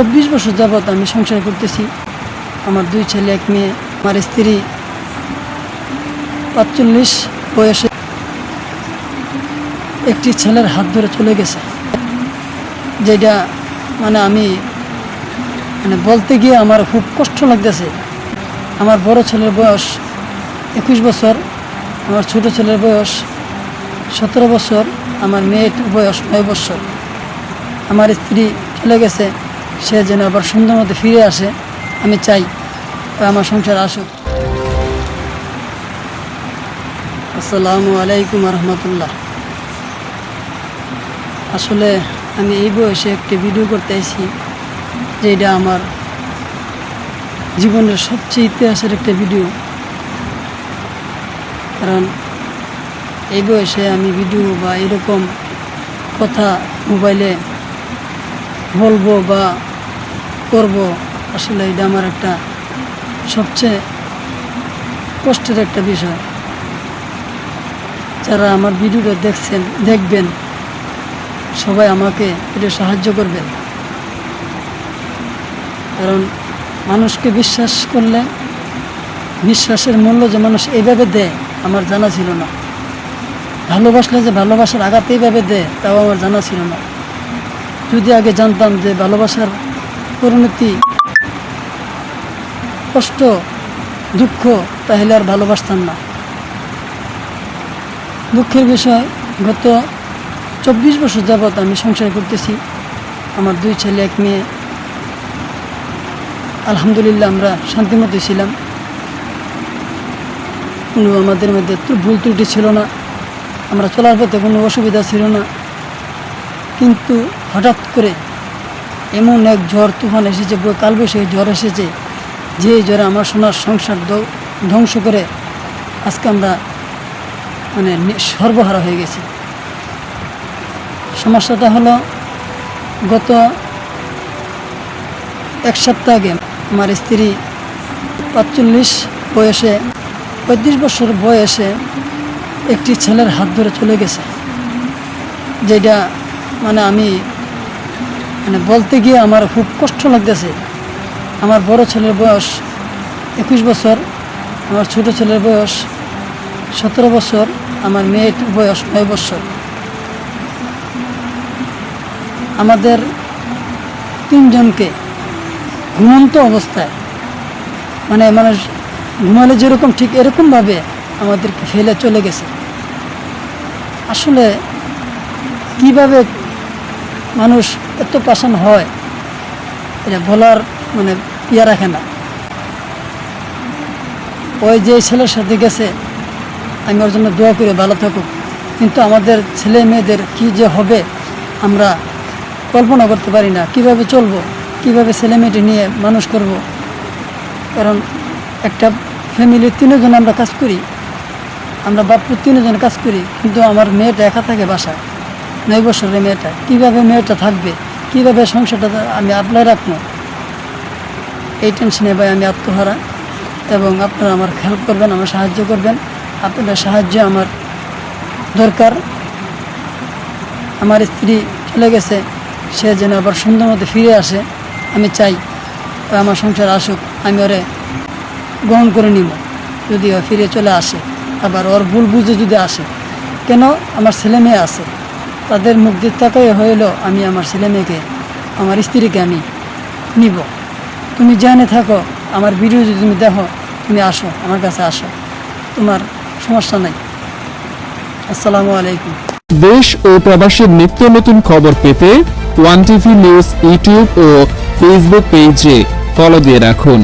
চব্বিশ বছর যাবৎ আমি সংসার করতেছি। আমার দুই ছেলে, এক মেয়ে, আমার স্ত্রী। পাঁচচল্লিশ বয়সে একটি ছেলের হাত ধরে চলে গেছে। যেটা মানে আমি মানে বলতে গিয়ে আমার খুব কষ্ট লাগতেছে। আমার বড় ছেলের বয়স একুশ বছর, আমার ছোট ছেলের বয়স সতেরো বছর, আমার মেয়ের বয়স নয় বছর। আমার স্ত্রী চলে গেছে সে যেন আবার সুন্দর মতো ফিরে আসে, আমি চাই আমার সংসার আসুক। আসসালামু আলাইকুম রহমতুল্লাহ আসলে আমি এই বয়সে একটি ভিডিও করতে এসেছি যে এটা আমার জীবনের সবচেয়ে ইতিহাসের একটা ভিডিও কারণ এই বয়সে আমি ভিডিও বা এরকম কথা মোবাইলে বলব বা করব, আসলে এটা আমার একটা সবচেয়ে কষ্টের একটা বিষয়। যারা আমার ভিডিওটা দেখছেন, দেখবেন, সবাই আমাকে এটা সাহায্য করবেন। কারণ মানুষকে বিশ্বাস করলে, বিশ্বাসের মূল্য যে মানুষ এইভাবে দেয়, আমার জানা ছিল না। ভালোবাসলে যে ভালোবাসার আঘাত এইভাবে দেয়, তাও আমার জানা ছিল না। যদি আগে জানতাম যে ভালোবাসার পরিণতি, কষ্ট, দুঃখ তাহলে আর ভালোবাসতাম না। দুঃখের বিষয়, গত চব্বিশ বছর যাবৎ আমি সংসার করতেছি। আমার দুই ছেলে, এক মেয়ে। আলহামদুলিল্লাহ আমরা শান্তিমতো ছিলাম। কোনো আমাদের মধ্যে ভুল ত্রুটি ছিল না। আমরা চলার পথে কোনো অসুবিধা ছিল না। কিন্তু হঠাৎ করে এমন এক ঝড় তুফান এসেছে বই- কালবৈশাখী ঝড় এসেছে, যে ঝড়ে আমার সোনার সংসার ধ্ব- ধ্বংস করে আজকে আমরা মানে সর্বহারা হয়ে গেছি। সমস্যাটা হলো, গত এক সপ্তাহ আগে আমার স্ত্রী পাঁচচল্লিশ বয়সে, পঁয়ত্রিশ বছর বয়সে একটি ছেলের হাত ধরে চলে গেছে, যেটা মানে আমি মানে বলতে গিয়ে আমার খুব কষ্ট লাগতেছে। আমার বড় ছেলের বয়স একুশ বছর, আমার ছোট ছেলের বয়স সতেরো বছর, আমার মেয়ের বয়স নয় বছর। আমাদের তিনজনকে ঘুমন্ত অবস্থায় মানে মানুষ ঘুমালে যেরকম ঠিক এরকমভাবে আমাদেরকে ফেলে চলে গেছে। আসলে কীভাবে মানুষ এত পাশান হয়, এটা বলার মানে ইয়া রাখে না। ওই যে ছেলের সাথে গেছে, আমি ওর জন্য দোয়া করে, ভালো থাকুক। কিন্তু আমাদের ছেলে মেয়েদের কি যে হবে, আমরা কল্পনা করতে পারি না। কীভাবে চলবো, কীভাবে ছেলে মেয়েটি নিয়ে মানুষ করব? কারণ একটা ফ্যামিলির তিনজন আমরা কাজ করি, আমরা বাপুর তিনজন কাজ করি, কিন্তু আমার মেয়েটা একা থাকে বাসায়। নয় বছরের মেয়েটা। কীভাবে মেয়েটা থাকবে? কীভাবে সংসারটা আমি আপলাই রাখব? এই টেনশনে ভাই আমি আত্মহারা। এবং আপনারা আমার হেল্প করবেন, আমার সাহায্য করবেন। আপনাদের সাহায্য আমার দরকার। আমার স্ত্রী চলে গেছে, সে যেন আবার সুন্দর মতো ফিরে আসে, আমি চাই। আমার সংসার আসুক, আমি ওরে গ্রহণ করে নিব। যদি ও ফিরে চলে আসে, আবার ওর ভুল বুঝে যদি আসে। কেন? আমার ছেলে মেয়ে আছে। তাদের দিয়ে তাকাই হইলেও আমি আমার ছেলে মেয়েকে আমার স্ত্রীকে আমি নিব। তুমি জানে থাকো, আমার ভিডিও যদি তুমি দেখো, তুমি আসো, আমার কাছে আসো। তোমার সমস্যা নাই। আসসালামু আলাইকুম। দেশ ও প্রবাসের নিত্য নতুন খবর পেতে ওয়ান টিভি নিউজ, ইউটিউব ও ফেসবুক পেজে ফলো দিয়ে রাখুন।